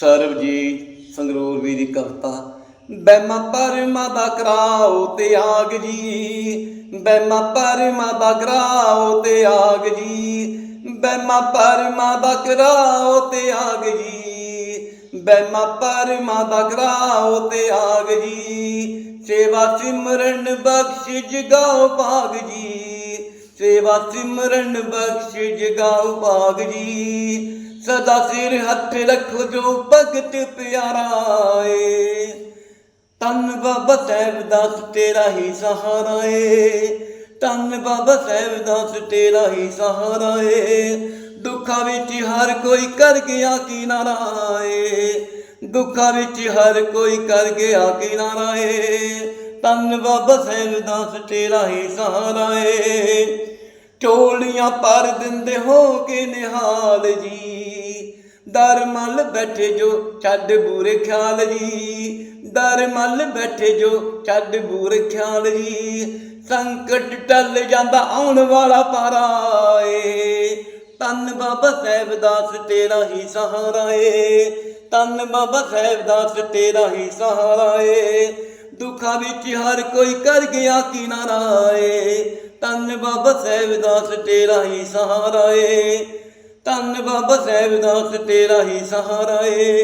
ਸਰਬਜੀਤ ਸੰਗਰੂਰ ਵੀ ਦੀ ਕਵਿਤਾ ਬੈਮਾ ਪਰਮਾ ਦਾ ਕਰਾਓ ਤਿਆਗ ਜੀ ਬੈਮਾ ਪਰਮਾ ਦਾ ਕਰਾਓ ਤਿਆਗ ਆਗ ਜੀ ਬੈਮਾ ਪਰਮਾ ਦਾ ਕਰਾਓ ਤਿਆਗ ਆਗ ਜੀ ਬੈਮਾ ਪਰਮਾ ਦਾ ਕਰਾਓ ਤਿਆਗ ਜੀ, ਸੇਵਾ ਸਿਮਰਨ ਬਖਸ਼ ਜਗਾਓ ਭਾਗ ਜੀ ਸੇਵਾ ਸਿਮਰਨ ਬਖਸ਼ ਜਗਾਓ ਭਾਗ ਜੀ। ਸਦਾ ਸਿਰ ਹੱਥ ਰੱਖੋ ਜੋ ਭਗਤ ਪਿਆਰਾ ਏ ਤਨ ਬਾਬਾ ਸਾਹਿਬ ਦਾਸ ਤੇਰਾ ਹੀ ਸਹਾਰਾ ਏ ਤਨ ਬਾਬਾ ਸਾਹਿਬ ਦਾਸ ਤੇਰਾ ਹੀ ਸਹਾਰਾ ਏ ਦੁੱਖਾਂ ਵਿੱਚ ਹਰ ਕੋਈ ਕਰ ਗਿਆ ਕਿਨਾਰਾ ਏ ਦੁੱਖਾਂ ਵਿੱਚ ਹਰ ਕੋਈ ਕਰ ਗਿਆ ਕਿਨਾਰਾ ਏ ਤਨ ਬਾਬਾ ਸਾਹਿਬ ਦਾਸ ਤੇਰਾ ਹੀ ਸਹਾਰਾ ਏ ਝੋਲੀਆਂ ਭਰ ਦਿੰਦੇ ਹੋ ਕੇ ਨਿਹਾਲ ਜੀ। ਦਰ ਮਲ ਬੈਠੇ ਜੋ ਛੱਡ ਬੂਰੇ ਖਿਆਲ ਜੀ। ਦਰ ਮਲ ਬੈਠੇ ਜੋ ਛੱਡ ਬੂਰੇ ਖਿਆਲ ਜੀ। ਸੰਕਟ ਟਲ ਜਾਂਦਾ ਆਉਣ ਵਾਲਾ ਪਾਰਾ ਏ। ਤਨ ਬਾਬਾ ਸਾਹਿਬ ਦਾਸ ਤੇਰਾ ਹੀ ਸਹਾਰਾ ਏ। ਤਨ ਬਾਬਾ ਸਾਹਿਬ ਦਾਸ ਤੇਰਾ ਹੀ ਸਹਾਰਾ ਏ। ਦੁੱਖਾਂ ਵਿੱਚ ਹਰ ਕੋਈ ਕਰ ਗਿਆ ਕਿਨਾਰਾ ਏ। ਤਨ ਬਾਬਾ ਸਾਹਿਬ ਦਾਸ ਤੇਰਾ ਹੀ ਸਹਾਰਾ ਏ। ਧੰਨ ਬਾਬਾ ਸਾਹਿਬ ਦਾਸ ਤੇਰਾ ਹੀ ਸਹਾਰਾ ਏ।